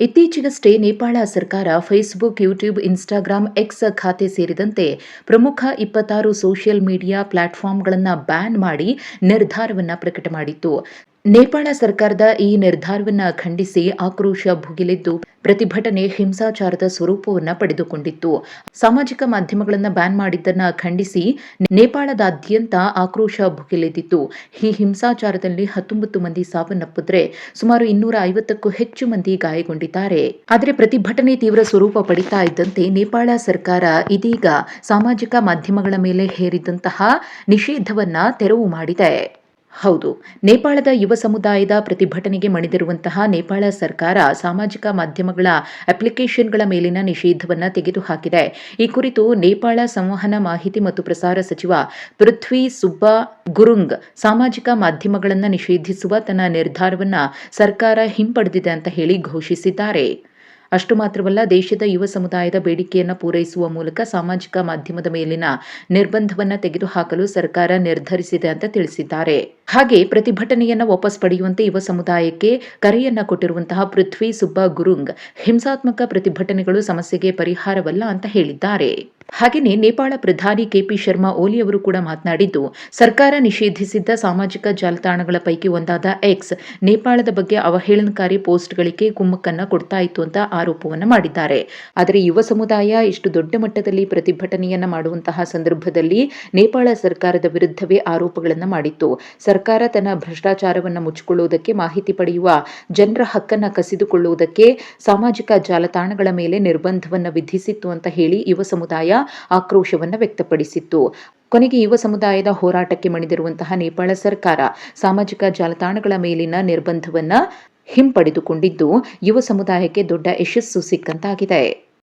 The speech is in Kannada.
ಇತ್ತೀಚೆಗಷ್ಟೇ ನೇಪಾಳ ಸರ್ಕಾರ ಫೇಸ್ಬುಕ್ ಯೂಟ್ಯೂಬ್ ಇನ್ಸ್ಟಾಗ್ರಾಂ ಎಕ್ಸ್ ಖಾತೆ ಸೇರಿದಂತೆ ಪ್ರಮುಖ ಇಪ್ಪತ್ತಾರು ಸೋಷಿಯಲ್ ಮೀಡಿಯಾ ಪ್ಲಾಟ್ಫಾರ್ಮ್ಗಳನ್ನು ಬ್ಯಾನ್ ಮಾಡಿ ನಿರ್ಧಾರವನ್ನು ಪ್ರಕಟ ಮಾಡಿತ್ತು. ನೇಪಾಳ ಸರ್ಕಾರದ ಈ ನಿರ್ಧಾರವನ್ನು ಖಂಡಿಸಿ ಆಕ್ರೋಶ ಭುಗಿಲೆದ್ದು ಪ್ರತಿಭಟನೆ ಹಿಂಸಾಚಾರದ ಸ್ವರೂಪವನ್ನು ಪಡೆದುಕೊಂಡಿತ್ತು. ಸಾಮಾಜಿಕ ಮಾಧ್ಯಮಗಳನ್ನು ಬ್ಯಾನ್ ಮಾಡಿದ್ದನ್ನ ಖಂಡಿಸಿ ನೇಪಾಳದಾದ್ಯಂತ ಆಕ್ರೋಶ ಭುಗಿಲೆದ್ದಿತ್ತು ಈ ಹಿಂಸಾಚಾರದಲ್ಲಿ ಹತ್ತೊಂಬತ್ತು ಮಂದಿ ಸಾವನ್ನಪ್ಪಿದ್ರೆ ಸುಮಾರು ಇನ್ನೂರ ಐವತ್ತಕ್ಕೂ ಹೆಚ್ಚು ಮಂದಿ ಗಾಯಗೊಂಡಿದ್ದಾರೆ. ಆದರೆ ಪ್ರತಿಭಟನೆ ತೀವ್ರ ಸ್ವರೂಪ ಪಡಿತಾ ಇದ್ದಂತೆ ನೇಪಾಳ ಸರ್ಕಾರ ಇದೀಗ ಸಾಮಾಜಿಕ ಮಾಧ್ಯಮಗಳ ಮೇಲೆ ಹೇರಿದಂತಹ ನಿಷೇಧವನ್ನ ತೆರವು ಮಾಡಿದೆ. ಹೌದು. ನೇಪಾಳದ ಯುವ ಸಮುದಾಯದ ಪ್ರತಿಭಟನೆಗೆ ಮಣಿದಿರುವಂತಹ ನೇಪಾಳ ಸರ್ಕಾರ ಸಾಮಾಜಿಕ ಮಾಧ್ಯಮಗಳ ಅಪ್ಲಿಕೇಶನ್ಗಳ ಮೇಲಿನ ನಿಷೇಧವನ್ನು ತೆಗೆದುಹಾಕಿದೆ. ಈ ಕುರಿತು ನೇಪಾಳ ಸಂವಹನ ಮಾಹಿತಿ ಮತ್ತು ಪ್ರಸಾರ ಸಚಿವ ಪೃಥ್ವಿ ಸುಬ್ಬಾ ಗುರುಂಗ್ ಸಾಮಾಜಿಕ ಮಾಧ್ಯಮಗಳನ್ನು ನಿಷೇಧಿಸುವ ತನ್ನ ನಿರ್ಧಾರವನ್ನು ಸರ್ಕಾರ ಹಿಂಪಡೆದಿದೆ ಅಂತ ಹೇಳಿ ಘೋಷಿಸಿದ್ದಾರೆ. ಅಷ್ಟು ಮಾತ್ರವಲ್ಲ, ದೇಶದ ಯುವ ಸಮುದಾಯದ ಬೇಡಿಕೆಯನ್ನು ಪೂರೈಸುವ ಮೂಲಕ ಸಾಮಾಜಿಕ ಮಾಧ್ಯಮದ ಮೇಲಿನ ನಿರ್ಬಂಧವನ್ನು ತೆಗೆದುಹಾಕಲು ಸರ್ಕಾರ ನಿರ್ಧರಿಸಿದೆ ಅಂತ ತಿಳಿಸಿದ್ದಾರೆ. ಹಾಗೆ ಪ್ರತಿಭಟನೆಯನ್ನು ವಾಪಸ್ ಪಡೆಯುವಂತೆ ಯುವ ಸಮುದಾಯಕ್ಕೆ ಕರೆಯನ್ನ ಕೊಟ್ಟಿರುವಂತಹ ಪೃಥ್ವಿ ಸುಬ್ಬ ಗುರುಂಗ್, ಹಿಂಸಾತ್ಮಕ ಪ್ರತಿಭಟನೆಗಳು ಸಮಸ್ಯೆಗೆ ಪರಿಹಾರವಲ್ಲ ಅಂತ ಹೇಳಿದ್ದಾರೆ. ಹಾಗೆಯೇ ನೇಪಾಳ ಪ್ರಧಾನಿ ಕೆಪಿ ಶರ್ಮಾ ಓಲಿ ಅವರು ಕೂಡ ಮಾತನಾಡಿದ್ದು, ಸರ್ಕಾರ ನಿಷೇಧಿಸಿದ್ದ ಸಾಮಾಜಿಕ ಜಾಲತಾಣಗಳ ಪೈಕಿ ಒಂದಾದ ಎಕ್ಸ್ ನೇಪಾಳದ ಬಗ್ಗೆ ಅವಹೇಳನಕಾರಿ ಪೋಸ್ಟ್ಗಳಿಗೆ ಕುಮ್ಮಕ್ಕನ್ನ ಕೊಡ್ತಾ ಇತ್ತು ಅಂತ ಆರೋಪವನ್ನು ಮಾಡಿದ್ದಾರೆ. ಆದರೆ ಯುವ ಸಮುದಾಯ ಇಷ್ಟು ದೊಡ್ಡ ಮಟ್ಟದಲ್ಲಿ ಪ್ರತಿಭಟನೆಯನ್ನ ಮಾಡುವಂತಹ ಸಂದರ್ಭದಲ್ಲಿ ನೇಪಾಳ ಸರ್ಕಾರದ ವಿರುದ್ಧವೇ ಆರೋಪಗಳನ್ನು ಮಾಡಿತ್ತು. ಸರ್ಕಾರ ತನ್ನ ಭ್ರಷ್ಟಾಚಾರವನ್ನು ಮುಚ್ಚಿಕೊಳ್ಳುವುದಕ್ಕೆ ಮಾಹಿತಿ ಪಡೆಯುವ ಜನರ ಹಕ್ಕನ್ನು ಕಸಿದುಕೊಳ್ಳುವುದಕ್ಕೆ ಸಾಮಾಜಿಕ ಜಾಲತಾಣಗಳ ಮೇಲೆ ನಿರ್ಬಂಧವನ್ನು ವಿಧಿಸಿತ್ತು ಅಂತ ಹೇಳಿ ಯುವ ಸಮುದಾಯ ಆಕ್ರೋಶವನ್ನು ವ್ಯಕ್ತಪಡಿಸಿತ್ತು. ಕೊನೆಗೆ ಯುವ ಸಮುದಾಯದ ಹೋರಾಟಕ್ಕೆ ಮಣಿದಿರುವಂತಹ ನೇಪಾಳ ಸರ್ಕಾರ ಸಾಮಾಜಿಕ ಜಾಲತಾಣಗಳ ಮೇಲಿನ ನಿರ್ಬಂಧವನ್ನ ಹಿಂಪಡೆದುಕೊಂಡಿದ್ದು, ಯುವ ಸಮುದಾಯಕ್ಕೆ ದೊಡ್ಡ ಯಶಸ್ಸು ಸಿಕ್ಕಂತಾಗಿದೆ.